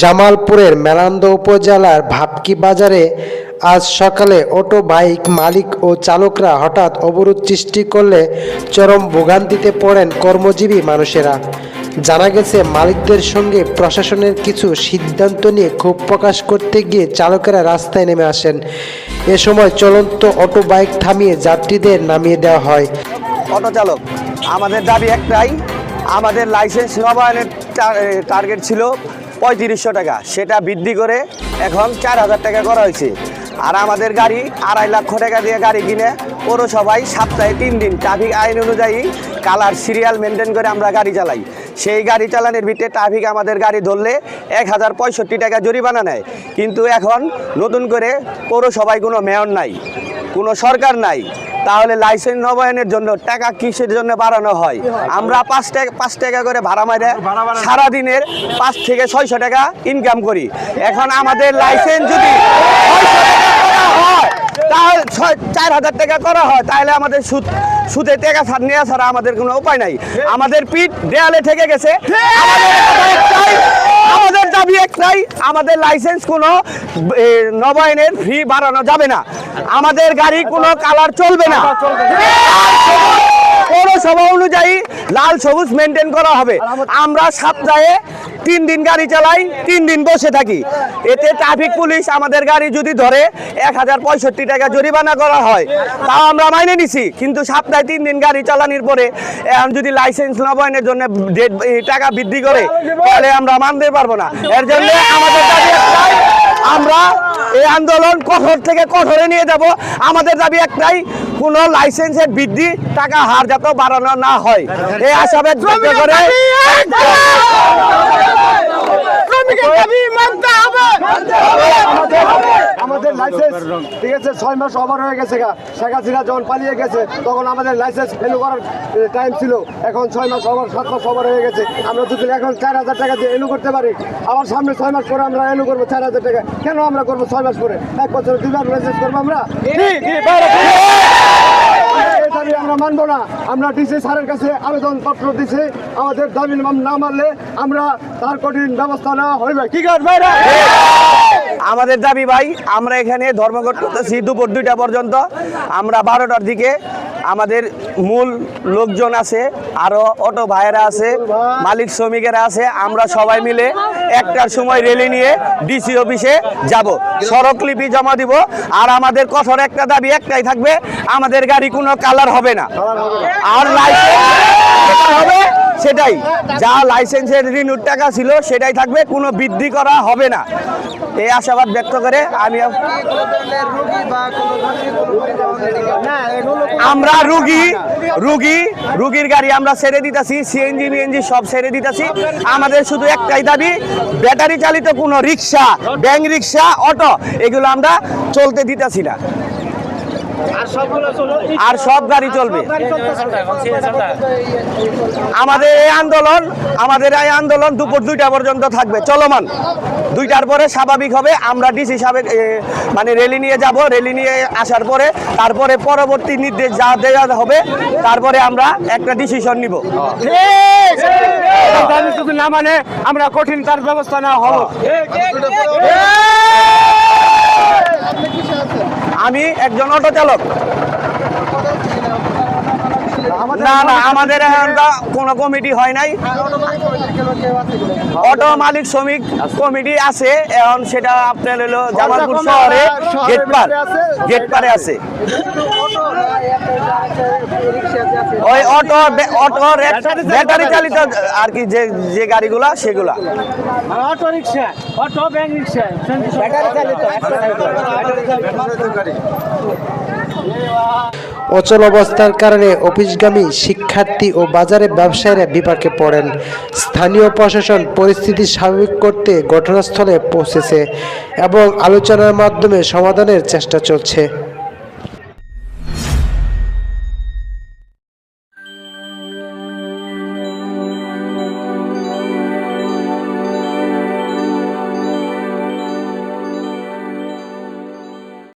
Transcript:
জামালপুরের মেলান্দ উপজেলার ভাবকি বাজারে আজ সকালে অটো, বাইক মালিক ও চালকরা হঠাৎ অবরোধ সৃষ্টি করলে চরম ভোগান্তিতে পড়েন কর্মজীবী মানুষেরা। জানা গেছে, মালিকদের সঙ্গে প্রশাসনের কিছু সিদ্ধান্ত নিয়ে ক্ষোভ প্রকাশ করতে গিয়ে চালকেরা রাস্তায় নেমে আসেন। এ সময় চলন্ত অটো, বাইক থামিয়ে যাত্রীদের নামিয়ে দেওয়া হয়। অটো চালক, আমাদের দাবি একটাই, আমাদের লাইসেন্স নবায়নের টার্গেট ছিল পঁয়ত্রিশশো টাকা। সেটা বৃদ্ধি করে এখন চার হাজার টাকা করা হয়েছে। আর আমাদের গাড়ি আড়াই লক্ষ টাকা দিয়ে গাড়ি কিনে পৌরসভায় সপ্তাহে তিন দিন। ট্রাফিক আইন অনুযায়ী কালার সিরিয়াল মেনটেন করে আমরা গাড়ি চালাই। সেই গাড়ি চালানোর ভিতরে ট্রাফিক আমাদের গাড়ি ধরলে এক হাজার পঁয়ষট্টি টাকা জরিমানা নেয়। কিন্তু এখন নতুন করে পৌরসভায় কোনো মেয়র নাই, কোনো সরকার নাই। তাহলে লাইসেন্স নবায়নের জন্য টাকা কিসের জন্য বাড়ানো হয়? আমরা পাঁচ টাকা পাঁচ টাকা করে ভাড়া মারে সারাদিনের পাঁচ থেকে ছয়শো টাকা ইনকাম করি। এখন আমাদের লাইসেন্স যদি 600 টাকা করা তাহলে চার হাজার টাকা করা হয় তাহলে আমাদের সুদ সুদে টাকা ছাড় নেওয়া ছাড়া আমাদের কোনো উপায় নাই। আমাদের পিঠ দেয়ালে ঠেকে। গেছে আমাদের দাবি একটাই আমাদের লাইসেন্স কোনো নবায়নের ফি বাড়ানো যাবে না। আমাদের গাড়ি কোনো কালার চলবে না। পৌরসভা অনুযায়ী লাল সবুজ মেনটেন করা হবে। আমরা সপ্তাহে তিন দিন গাড়ি চালাই, তিন দিন বসে থাকি। এতে ট্রাফিক পুলিশ আমাদের গাড়ি যদি ধরে, এক হাজার পঁয়ষট্টি টাকা জরিমানা করা হয়। তাও আমরা মাইনে নিছি, কিন্তু সপ্তাহে তিন দিন গাড়ি চালানোর পরে, এখন যদি লাইসেন্স নবায়নের জন্য টাকা বৃদ্ধি করে, তাহলে আমরা মানতে পারব না। এর জন্য আমাদের আমরা এই আন্দোলন কঠোর থেকে কঠোরে নিয়ে যাব। আমাদের দাবি একটাই কোনো লাইসেন্সের বৃদ্ধি টাকা হার যাতে বাড়ানো না হয়। এই আশাবাদ ব্যক্ত করে আমাদের লাইসেন্স ঠিক আছে ছয় মাস ওভার হয়ে গেছে শেখ হাসিনা যখন পালিয়ে গেছে তখন আমাদের লাইসেন্স ফেলু করার টাইম ছিল। এখন ছয় মাস ওভার সাত মাস ওভার হয়ে গেছে। আমরা যদি এখন চার হাজার টাকা দিয়ে এলু করতে পারি আবার সামনে ছয় মাস পরে আমরা এলু করব চার হাজার টাকা। কেন আমরা করব ছয় মাস পরে? এক বছর দুবার লাইসেন্স করব আমরা? মানবো না। আমরা ডিসি স্যারের কাছে আবেদন পত্র দিছি। আমাদের দাবি না মানলে আমরা তার কঠিন ব্যবস্থা নেওয়া হইবে। কি করবে আমাদের দাবি ভাই, আমরা এখানে ধর্মঘট করতেছি দুপুর দুইটা পর্যন্ত। আমরা বারোটার দিকে আমাদের মূল লোকজন আছে, আরও অটো ভাইয়েরা আছে, মালিক শ্রমিকেরা আছে, আমরা সবাই মিলে একটার সময় রেলি নিয়ে ডিসি অফিসে যাব। স্মারকলিপি জমা দিব। আর আমাদের কঠোর একটা দাবি একটাই থাকবে, আমাদের গাড়ি কোনো কালার হবে না। আর লাইসেন্স হবে? সেটাই। যা লাইসেন্সের রিনুর টাকা ছিল, সেটাই থাকবে, কোনো বৃদ্ধি করা হবে না। এই আশাবাদ ব্যক্ত করে আমি আমরা রুগী রুগী, রুগীর গাড়ি আমরা ছেড়ে দিতেছি, সিএনজি মিএনজি সব ছেড়ে দিতেছি। আমাদের শুধু একটাই দাবি, ব্যাটারি চালিত কোনো রিক্সা, ব্যাংক রিক্সা, অটো, এগুলো আমরা চলতে দিতেছি না। আর সব গাড়ি চলবে আমাদের এই আন্দোলন আমাদের এই আন্দোলন দুপুর দুইটা পর্যন্ত থাকবে চলমান দুইটার পরে স্বাভাবিক হবে আমরা ডিসি সাহেব মানে রেলি নিয়ে যাব রেলি নিয়ে আসার পরে তারপরে পরবর্তী নির্দেশ যা দেওয়া হবে তারপরে আমরা একটা ডিসিশন নিব না মানে আমরা কঠিন তার ব্যবস্থা নেওয়া হবে আমি একজন অটো চালক। না না আমাদের এখন কোনো কমিটি হয় নাই। অটো মালিক শ্রমিক কমিটি আছে এখন সেটা আপনার হলো জামালপুর শহরে গেট পার গেট পারে আছে ওই অটো অটোর ব্যাটারি চালিত আর কি যে যে গাড়িগুলা সেগুলা। Auto rickshaw auto bank rickshaw অচল অবস্থার কারণে অফিসগামী শিক্ষার্থী ও বাজারে ব্যবসায়ীরা বিপাকে পড়েন। স্থানীয় প্রশাসন পরিস্থিতি স্বাভাবিক করতে ঘটনাস্থলে পৌঁছেছে এবং আলোচনার মাধ্যমে সমাধানের চেষ্টা চলছে।